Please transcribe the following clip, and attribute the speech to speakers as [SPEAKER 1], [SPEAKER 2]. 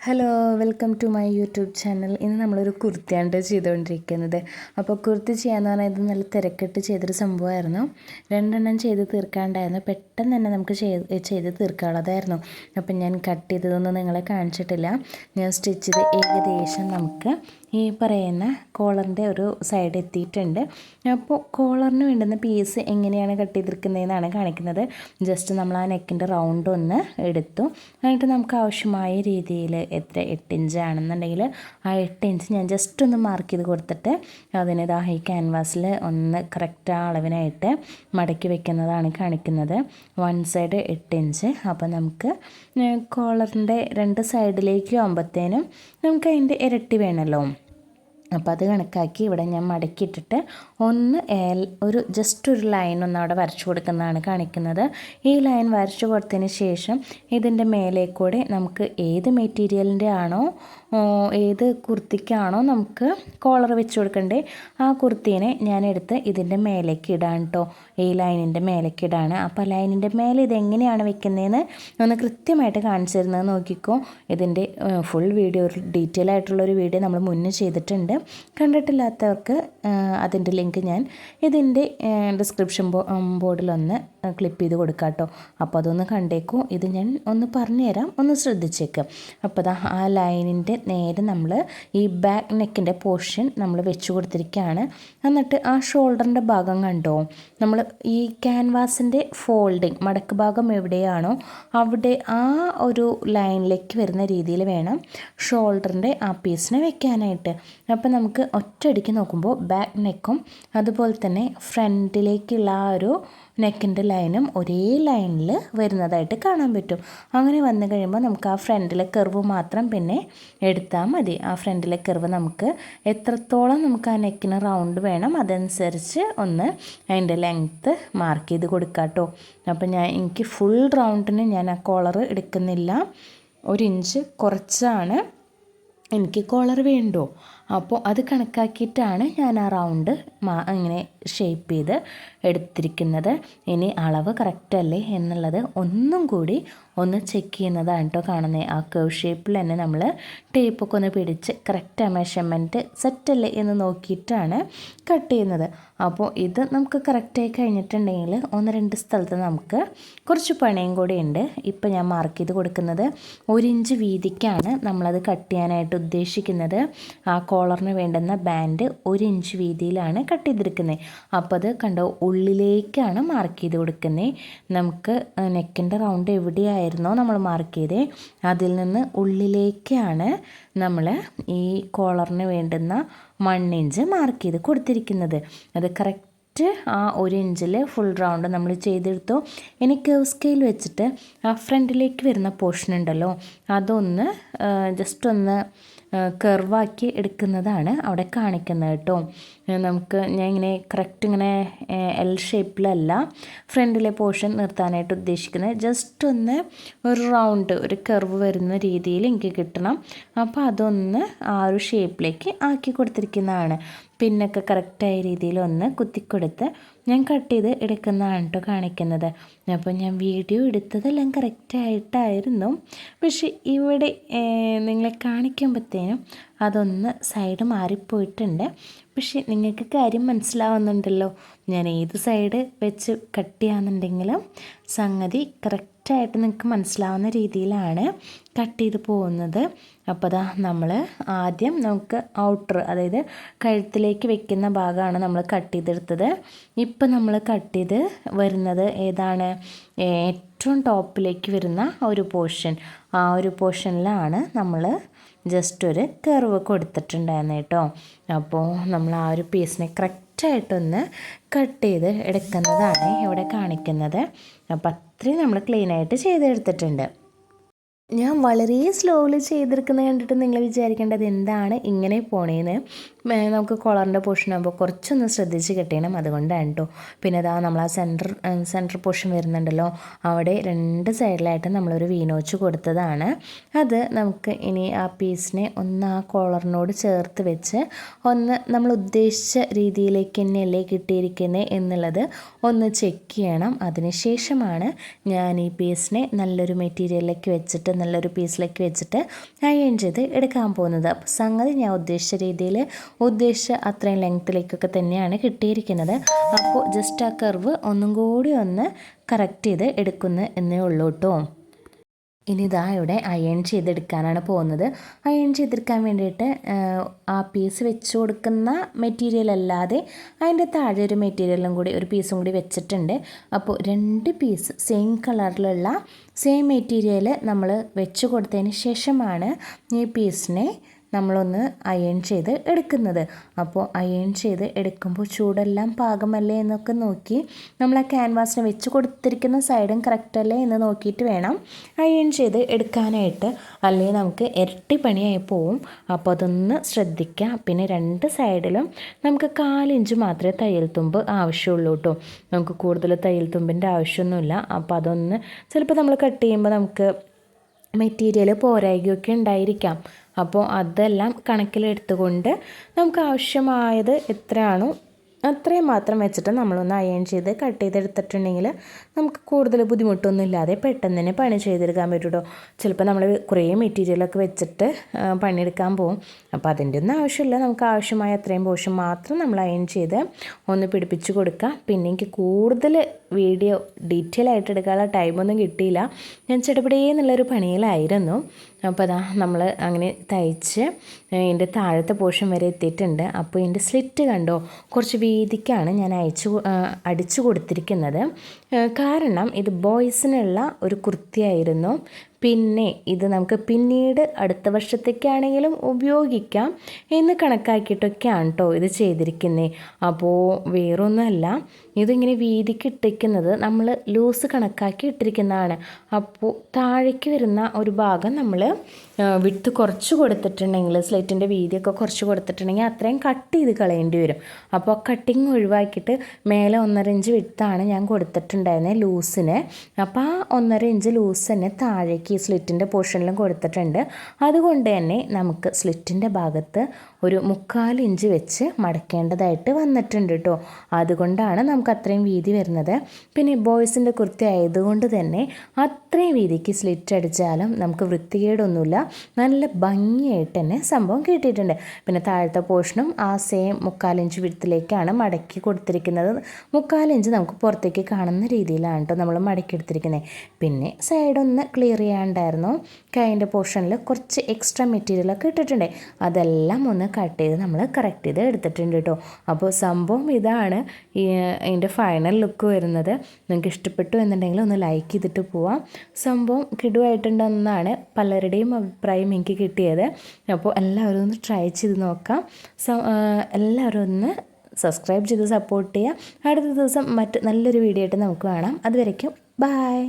[SPEAKER 1] Hello welcome to my YouTube channel ഇന്ന് നമ്മളൊരു കുർത്തിയാണ് ചെയ്തുകൊണ്ടിരിക്കുന്നത്. അപ്പോൾ കുർത്തി ചെയ്യാന്ന് ഇത് നല്ല തിരക്കിട്ട് ചെയ്തൊരു സംഭവമായിരുന്നു. രണ്ടെണ്ണം ചെയ്ത് തീർക്കാണ്ടായിരുന്നു. പെട്ടെന്ന് തന്നെ നമുക്ക് ചെയ്ത് ചെയ്ത് തീർക്കാനുള്ളതായിരുന്നു. അപ്പം ഞാൻ കട്ട് ചെയ്തതൊന്നും നിങ്ങളെ കാണിച്ചിട്ടില്ല. ഞാൻ സ്റ്റിച്ച് ചെയ്ത് ഏകദേശം നമുക്ക് ഈ പറയുന്ന കോളറിന്റെ ഒരു സൈഡ് എത്തിയിട്ടുണ്ട്. അപ്പോൾ കോളറിന് വേണ്ടുന്ന പീസ് എങ്ങനെയാണ് കട്ട് ചെയ്തിരിക്കുന്നതെന്നാണ് കാണിക്കുന്നത്. ജസ്റ്റ് നമ്മൾ ആ നെക്കിന്റെ റൗണ്ട് ഒന്ന് എടുത്തു. എന്നിട്ട് നമുക്ക് ആവശ്യമായ രീതിയിൽ എത്ര എട്ട് ഇഞ്ച് ആണെന്നുണ്ടെങ്കിൽ ആ എട്ട് ഇഞ്ച് ഞാൻ ജസ്റ്റ് ഒന്ന് മാർക്ക് ചെയ്ത് കൊടുത്തിട്ട് അതിന് ഇതാ ഈ ക്യാൻവാസിൽ ഒന്ന് കറക്റ്റ് ആ അളവിനായിട്ട് മടക്കി വെക്കുന്നതാണ് കാണിക്കുന്നത്. വൺ സൈഡ് എട്ട് ഇഞ്ച് അപ്പോൾ നമുക്ക് കോളറിന്റെ രണ്ട് സൈഡിലേക്ക് ആകുമ്പോഴത്തേനും നമുക്ക് അതിന്റെ ഇരട്ടി വേണമല്ലോ അപ്പോൾ അത് കണക്കാക്കി ഇവിടെ ഞാൻ മടക്കിയിട്ടിട്ട് ഒന്ന് ഒരു ജസ്റ്റ് ഒരു ലൈൻ ഒന്ന് അവിടെ വരച്ചു കൊടുക്കുന്നതാണ് കാണിക്കുന്നത്. ഈ ലൈൻ വരച്ചു കൊടുത്തതിന് ശേഷം ഇതിന്റെ മേലെ കൂടെ നമുക്ക് ഏത് മെറ്റീരിയലിന്റെ ആണോ ഏത് കുർത്തിക്കാണോ നമുക്ക് കോളർ വെച്ച് കൊടുക്കണ്ടേ ആ കുർത്തീനെ ഞാൻ എടുത്ത് ഇതിന്റെ മേലേക്ക് ഇടാൻ കേട്ടോ ഈ ലൈനിന്റെ മേലേക്ക് ഇടാണ്. അപ്പോൾ ലൈനിന്റെ മേലെ ഇതെങ്ങനെയാണ് വെക്കുന്നതെന്ന് ഒന്ന് കൃത്യമായിട്ട് കാണിച്ചു തരുന്നത് നോക്കിക്കോ. ഇതിന്റെ ഫുൾ വീഡിയോ ഡീറ്റെയിൽ ആയിട്ടുള്ളൊരു വീഡിയോ നമ്മൾ മുന്നേ ചെയ്തിട്ടുണ്ട്. കണ്ടിട്ടില്ലാത്തവർക്ക് അതിന്റെ ലിങ്ക് ഞാൻ ഇതിന്റെ ഡിസ്ക്രിപ്ഷൻ ബോർഡിലൊന്ന് ക്ലിപ്പ് ചെയ്ത് കൊടുക്കാം കേട്ടോ അപ്പോൾ അതൊന്ന് കണ്ടേക്കൂ. ഇത് ഞാൻ ഒന്ന് പറഞ്ഞുതരാം. ഒന്ന് ശ്രദ്ധിച്ചേക്കാം. അപ്പോൾ ആ ലൈനിന്റെ നേരെ നമ്മൾ ഈ ബാക്ക് നെക്കിന്റെ പോർഷൻ നമ്മൾ വെച്ച് കൊടുത്തിരിക്കുകയാണ് എന്നിട്ട് ആ ഷോൾഡറിന്റെ ഭാഗം കണ്ടോ? നമ്മൾ ഈ ക്യാൻവാസിന്റെ ഫോൾഡിങ് മടക്ക് ഭാഗം എവിടെയാണോ അവിടെ ആ ഒരു ലൈനിലേക്ക് വരുന്ന രീതിയിൽ വേണം ഷോൾഡറിന്റെ ആ പീസിനെ വെക്കാനായിട്ട്. അപ്പോൾ നമുക്ക് ഒറ്റയടിക്ക് നോക്കുമ്പോൾ ബാക്ക് നെക്കും അതുപോലെ തന്നെ ഫ്രണ്ടിലേക്കുള്ള ആ ഒരു നെക്കിന്റെ ലൈനും ഒരേ ലൈനിൽ വരുന്നതായിട്ട് കാണാൻ പറ്റും. അങ്ങനെ വന്നു കഴിയുമ്പോൾ നമുക്ക് ആ ഫ്രണ്ടിലെ കർവ് മാത്രം പിന്നെ എടുത്താൽ മതി. ആ ഫ്രണ്ടിലെ കർവ് നമുക്ക് എത്രത്തോളം നമുക്ക് ആ നെക്കിന് റൗണ്ട് വേണം അതനുസരിച്ച് ഒന്ന് അതിന്റെ ലെങ്ത്ത് മാർക്ക് ചെയ്ത് കൊടുക്കാം കേട്ടോ അപ്പോൾ ഞാൻ എനിക്ക് ഫുൾ റൗണ്ടിന് ഞാൻ ആ കോളർ എടുക്കുന്നില്ല. ഒരു ഇഞ്ച് കുറച്ചാണ് എനിക്ക് കോളർ വേണ്ടോ. അപ്പോൾ അത് കണക്കാക്കിയിട്ടാണ് ഞാൻ ആ റൗണ്ട് മാ ഇങ്ങനെ ഷേപ്പ് ചെയ്ത് എടുത്തിരിക്കുന്നത്. ഇനി അളവ് കറക്റ്റല്ലേ എന്നുള്ളത് ഒന്നും കൂടി ഒന്ന് ചെക്ക് ചെയ്യുന്നതാണ് കേട്ടോ കാണുന്നത് ആ കേവ് ഷേപ്പിൽ തന്നെ നമ്മൾ ടേപ്പൊക്കെ ഒന്ന് പിടിച്ച് കറക്റ്റ് മെഷർമെന്റ് സെറ്റല്ലേ എന്ന് നോക്കിയിട്ടാണ് കട്ട് ചെയ്യുന്നത്. അപ്പോൾ ഇത് നമുക്ക് കറക്റ്റായി കഴിഞ്ഞിട്ടുണ്ടെങ്കിൽ ഒന്ന് രണ്ട് സ്ഥലത്ത് നമുക്ക് കുറച്ച് പണിയും കൂടി ഉണ്ട്. ഇപ്പോൾ ഞാൻ മാർക്ക് ചെയ്ത് കൊടുക്കുന്നത് ഒരു ഇഞ്ച് വീതിക്കാണ് നമ്മളത് കട്ട് ചെയ്യാനായിട്ട് ഉദ്ദേശിക്കുന്നത്. ആ കോളറിന് വേണ്ടുന്ന ബാൻഡ് ഒരു ഇഞ്ച് വീതിയിലാണ് കട്ട് ചെയ്തെടുക്കുന്നത് അപ്പോൾ അത് കണ്ടോ ഉള്ളിലേക്കാണ് മാർക്ക് ചെയ്ത് കൊടുക്കുന്നത് നമുക്ക് നെക്കിന്റെ റൗണ്ട് എവിടെയായിരുന്നോ നമ്മൾ മാർക്ക് ചെയ്തേ. അതിൽ നിന്ന് ഉള്ളിലേക്കാണ് നമ്മൾ ഈ കോളറിന് വേണ്ടുന്ന ഇഞ്ച് മാർക്ക് ചെയ്ത് കൊടുത്തിരിക്കുന്നത്. അത് കറക്റ്റ് ആ ഒരു ഇഞ്ചിൽ ഫുൾ റൗണ്ട് നമ്മൾ ചെയ്തെടുത്തു. ഇനി കേവ് സ്കെയിൽ വെച്ചിട്ട് ആ ഫ്രണ്ടിലേക്ക് വരുന്ന പോർഷൻ ഉണ്ടല്ലോ അതൊന്ന് ജസ്റ്റ് ഒന്ന് കർവാക്കി എടുക്കുന്നതാണ് അവിടെ കാണിക്കുന്നത് കേട്ടോ. നമുക്ക് ഞാൻ ഇങ്ങനെ കറക്റ്റ് ഇങ്ങനെ എൽ ഷേപ്പിലല്ല ഫ്രണ്ടിലെ പോർഷൻ നിർത്താനായിട്ട് ഉദ്ദേശിക്കുന്നത്. ജസ്റ്റ് ഒന്ന് ഒരു റൗണ്ട് ഒരു കർവ് വരുന്ന രീതിയിൽ എനിക്ക് കിട്ടണം. അപ്പോൾ അതൊന്ന് ആ ഒരു ഷേപ്പിലേക്ക് ആക്കി കൊടുത്തിരിക്കുന്നതാണ്. പിന്നൊക്കെ കറക്റ്റായ രീതിയിൽ ഒന്ന് കുത്തിക്കൊടുത്ത് ഞാൻ കട്ട് ചെയ്ത് എടുക്കുന്നതാണ് കേട്ടോ കാണിക്കുന്നത്. അപ്പോൾ ഞാൻ വീഡിയോ എടുത്തതെല്ലാം കറക്റ്റായിട്ടായിരുന്നു. പക്ഷേ ഇവിടെ നിങ്ങളെ കാണിക്കുമ്പോഴത്തേനും അതൊന്ന് സൈഡ് മാറിപ്പോയിട്ടുണ്ട്. പക്ഷേ നിങ്ങൾക്ക് കാര്യം മനസ്സിലാവുന്നുണ്ടല്ലോ. ഞാൻ ഏത് സൈഡ് വെച്ച് കട്ട് ചെയ്യാന്നുണ്ടെങ്കിലും സംഗതി കറക്റ്റായിട്ട് നിങ്ങൾക്ക് മനസ്സിലാവുന്ന രീതിയിലാണ് കട്ട് ചെയ്ത് പോകുന്നത്. അപ്പോൾ ദാ നമ്മൾ ആദ്യം നമുക്ക് ഔട്ടർ അതായത് കഴുത്തിലേക്ക് വെക്കുന്ന ഭാഗമാണ് നമ്മൾ കട്ട് ചെയ്തെടുത്തത്. ഇപ്പം നമ്മൾ കട്ട് ചെയ്ത് വരുന്നത് ഏതാണ്? ഏറ്റവും ടോപ്പിലേക്ക് വരുന്ന ഒരു പോർഷൻ ആ ഒരു പോർഷനിലാണ് നമ്മൾ ജസ്റ്റ് ഒരു കർവ് കൊടുത്തിട്ടുണ്ടായിരുന്നു കേട്ടോ. അപ്പോൾ നമ്മൾ ആ ഒരു പീസിനെ കറക്റ്റായിട്ടൊന്ന് കട്ട് ചെയ്ത് എടുക്കുന്നതാണ് ഇവിടെ കാണിക്കുന്നത്. അപ്പോൾ അത്രയും നമ്മൾ ക്ലീനായിട്ട് ചെയ്തെടുത്തിട്ടുണ്ട്. ഞാൻ വളരെ സ്ലോയിൽ ചെയ്തെടുക്കുന്നത് കണ്ടിട്ട് നിങ്ങൾ വിചാരിക്കേണ്ടത് എന്താണ്? ഇങ്ങനെ പോണേന്ന്. നമുക്ക് കോളറിന്റെ പോർഷൻ ആകുമ്പോൾ കുറച്ചൊന്ന് ശ്രദ്ധിച്ച് കെട്ടിയണം അതുകൊണ്ടാണ് കേട്ടോ പിന്നെ അതാ നമ്മൾ ആ സെന്റർ സെന്റർ പോർഷൻ വരുന്നുണ്ടല്ലോ. അവിടെ രണ്ട് സൈഡിലായിട്ട് നമ്മളൊരു വീനോച്ച് കൊടുത്തതാണ്. അത് നമുക്ക് ഇനി ആ പീസിനെ ഒന്ന് ആ കോളറിനോട് ചേർത്ത് വെച്ച് ഒന്ന് നമ്മൾ ഉദ്ദേശിച്ച രീതിയിലേക്ക് തന്നെയല്ലേ കിട്ടിയിരിക്കുന്നത് എന്നുള്ളത് ഒന്ന് ചെക്ക് ചെയ്യണം. അതിനുശേഷമാണ് ഞാൻ ഈ പീസിനെ നല്ലൊരു മെറ്റീരിയലിലേക്ക് വെച്ചിട്ട് നല്ലൊരു പീസിലേക്ക് വെച്ചിട്ട് അയൺ ചെയ്ത് എടുക്കാൻ പോകുന്നത്. അപ്പോൾ സംഗതി ഞാൻ ഉദ്ദേശിച്ച രീതിയിൽ ഉദ്ദേശിച്ച അത്രയും ലെങ്ത്തിലേക്കൊക്കെ തന്നെയാണ് കിട്ടിയിരിക്കുന്നത്. അപ്പോൾ ജസ്റ്റ് ആ കർവ് ഒന്നും കൂടി ഒന്ന് കറക്റ്റ് ചെയ്ത് എടുക്കുന്നു എന്നേ ഉള്ളൂ കേട്ടോ ഇനി ഇതാ ഇവിടെ അയൺ ചെയ്തെടുക്കാനാണ് പോകുന്നത്. അയൺ ചെയ്തെടുക്കാൻ വേണ്ടിയിട്ട് ആ പീസ് വെച്ച് കൊടുക്കുന്ന മെറ്റീരിയൽ അല്ലാതെ അതിന്റെ താഴെ ഒരു മെറ്റീരിയലും കൂടി ഒരു പീസും കൂടി വെച്ചിട്ടുണ്ട്. അപ്പോൾ രണ്ട് പീസ് സെയിം കളറിലുള്ള സെയിം മെറ്റീരിയൽ നമ്മൾ വെച്ച് കൊടുത്തതിന് ശേഷമാണ് ഈ പീസിനെ നമ്മളൊന്ന് അയൺ ചെയ്ത് എടുക്കുന്നത്. അപ്പോൾ അയൺ ചെയ്ത് എടുക്കുമ്പോൾ ചൂടെല്ലാം പാകമല്ലേ എന്നൊക്കെ നോക്കി നമ്മൾ ആ ക്യാൻവാസിന് വെച്ച് കൊടുത്തിരിക്കുന്ന സൈഡും കറക്റ്റ് അല്ലേ എന്ന് നോക്കിയിട്ട് വേണം അയൺ ചെയ്ത് എടുക്കാനായിട്ട്. അല്ലെങ്കിൽ നമുക്ക് ഇരട്ടി പണിയായി പോവും. അപ്പോൾ അതൊന്ന് ശ്രദ്ധിക്കുക പിന്നെ രണ്ട് സൈഡിലും നമുക്ക് കാലിഞ്ച് മാത്രമേ തയ്യൽ തുമ്പ് ആവശ്യമുള്ളൂ കേട്ടോ നമുക്ക് കൂടുതൽ തയ്യൽ തുമ്പിന്റെ ആവശ്യമൊന്നുമില്ല. അപ്പോൾ അതൊന്ന് ചിലപ്പോൾ നമ്മൾ കട്ട് ചെയ്യുമ്പോൾ നമുക്ക് മെറ്റീരിയൽ പോരായ്കയൊക്കെ ഉണ്ടായിരിക്കാം. അപ്പോൾ അതെല്ലാം കണക്കിലെടുത്തുകൊണ്ട് നമുക്ക് ആവശ്യമായത് എത്രയാണോ അത്രയും മാത്രം വെച്ചിട്ട് നമ്മളൊന്ന് അയൺ ചെയ്ത് കട്ട് ചെയ്തെടുത്തിട്ടുണ്ടെങ്കിൽ നമുക്ക് കൂടുതൽ ബുദ്ധിമുട്ടൊന്നും ഇല്ലാതെ പെട്ടെന്ന് തന്നെ പണി ചെയ്തെടുക്കാൻ പറ്റുമോ ചിലപ്പോൾ നമ്മൾ കുറേ മെറ്റീരിയലൊക്കെ വെച്ചിട്ട് പണിയെടുക്കാൻ പോകും അപ്പോൾ അതിന്റെ ഒന്നും ആവശ്യമില്ല. നമുക്ക് ആവശ്യമായ അത്രയും പോർഷൻ മാത്രം നമ്മൾ അയൺ ചെയ്ത് ഒന്ന് പിടിപ്പിച്ച് കൊടുക്കുക പിന്നെ എനിക്ക് കൂടുതൽ വീഡിയോ ഡീറ്റെയിൽ ആയിട്ട് എടുക്കാനുള്ള ടൈമൊന്നും കിട്ടിയില്ല. ഞാൻ ചെടപടേ എന്നുള്ളൊരു പണിയിലായിരുന്നു. അപ്പോൾ അതാ നമ്മൾ അങ്ങനെ തയ്ച്ച് എന്റെ താഴത്തെ പോർഷൻ വരെ എത്തിയിട്ടുണ്ട്. അപ്പോൾ എന്റെ സ്ലിറ്റ് കണ്ടോ? കുറച്ച് വീതിക്കാണ് ഞാൻ അയച്ചു അടിച്ചു കൊടുത്തിരിക്കുന്നത്. കാരണം ഇത് ബോയ്സിനുള്ള ഒരു കുർത്തിയായിരുന്നു. പിന്നെ ഇത് നമുക്ക് പിന്നീട് അടുത്ത വർഷത്തേക്കാണെങ്കിലും ഉപയോഗിക്കാം എന്ന് കണക്കാക്കിയിട്ടൊക്കെയാണ് കേട്ടോ ഇത് ചെയ്തിരിക്കുന്നത് അപ്പോൾ വേറൊന്നുമല്ല. ഇതിങ്ങനെ വീതിക്ക് ഇട്ടിരിക്കുന്നത് നമ്മൾ ലൂസ് കണക്കാക്കി ഇട്ടിരിക്കുന്നതാണ്. അപ്പോൾ താഴേക്ക് വരുന്ന ഒരു ഭാഗം നമ്മൾ വിട്ട് കുറച്ച് കൊടുത്തിട്ടുണ്ടെങ്കിൽ സ്ലേറ്റിന്റെ വീതിയൊക്കെ കുറച്ച് കൊടുത്തിട്ടുണ്ടെങ്കിൽ അത്രയും കട്ട് ചെയ്ത് കളയേണ്ടി വരും. അപ്പോൾ കട്ടിങ് ഒഴിവാക്കിയിട്ട് മേലെ ഒന്നര ഇഞ്ച് വിട്ടാണ് ഞാൻ കൊടുത്തിട്ടുണ്ടായിരുന്നത് ലൂസിന് അപ്പോൾ ആ ഒന്നര ഇഞ്ച് ലൂസ് തന്നെ താഴേക്ക് ഈ സ്ലിറ്റിന്റെ പോർഷനിലും കൊടുത്തിട്ടുണ്ട്. അതുകൊണ്ട് തന്നെ നമുക്ക് സ്ലിറ്റിന്റെ ഭാഗത്ത് ഒരു മുക്കാൽ ഇഞ്ച് വെച്ച് മടക്കേണ്ടതായിട്ട് വന്നിട്ടുണ്ട് കേട്ടോ അതുകൊണ്ടാണ് നമുക്ക് അത്രയും വീതി വരുന്നത്. പിന്നെ ബോയ്സിന്റെ കുർത്തി ആയതുകൊണ്ട് തന്നെ അത്രയും വീതിക്ക് സ്ലിറ്റ് അടിച്ചാലും നമുക്ക് വൃത്തികേടൊന്നുമില്ല. നല്ല ഭംഗിയായിട്ട് തന്നെ സംഭവം കിട്ടിയിട്ടുണ്ട്. പിന്നെ താഴത്തെ പോർഷനും ആ സെയിം മുക്കാലിഞ്ച് വിടത്തിലേക്കാണ് മടക്കി കൊടുത്തിരിക്കുന്നത്. മുക്കാലിഞ്ച് നമുക്ക് പുറത്തേക്ക് കാണുന്ന രീതിയിലാണ് കേട്ടോ നമ്മൾ മടക്കി എടുത്തിരിക്കുന്നത്. പിന്നെ സൈഡൊന്ന് ക്ലിയർ ചെയ്യാണ്ടായിരുന്നു. കൈന്റെ പോർഷനിൽ കുറച്ച് എക്സ്ട്രാ മെറ്റീരിയലൊക്കെ ഇട്ടിട്ടുണ്ട്. അതെല്ലാം ഒന്ന് കട്ട് ചെയ്ത് നമ്മൾ കറക്റ്റ് ചെയ്ത് എടുത്തിട്ടുണ്ട് കേട്ടോ അപ്പോൾ സംഭവം ഇതാണ്. ഈ അതിന്റെ ഫൈനൽ ലുക്ക് വരുന്നത്. നിങ്ങൾക്ക് ഇഷ്ടപ്പെട്ടു എന്നുണ്ടെങ്കിൽ ഒന്ന് ലൈക്ക് ചെയ്തിട്ട് പോവാം. സംഭവം കിടുവായിട്ടുണ്ടെന്നാണ് പലരുടെയും അഭിപ്രായം എനിക്ക് കിട്ടിയത്. അപ്പോൾ എല്ലാവരും ഒന്ന് ട്രൈ ചെയ്ത് നോക്കാം. എല്ലാവരും ഒന്ന് സബ്സ്ക്രൈബ് ചെയ്ത് സപ്പോർട്ട് ചെയ്യുക. അടുത്ത ദിവസം മറ്റ് നല്ലൊരു വീഡിയോ ആയിട്ട് നമുക്ക് കാണാം. അതുവരയ്ക്കും ബായ്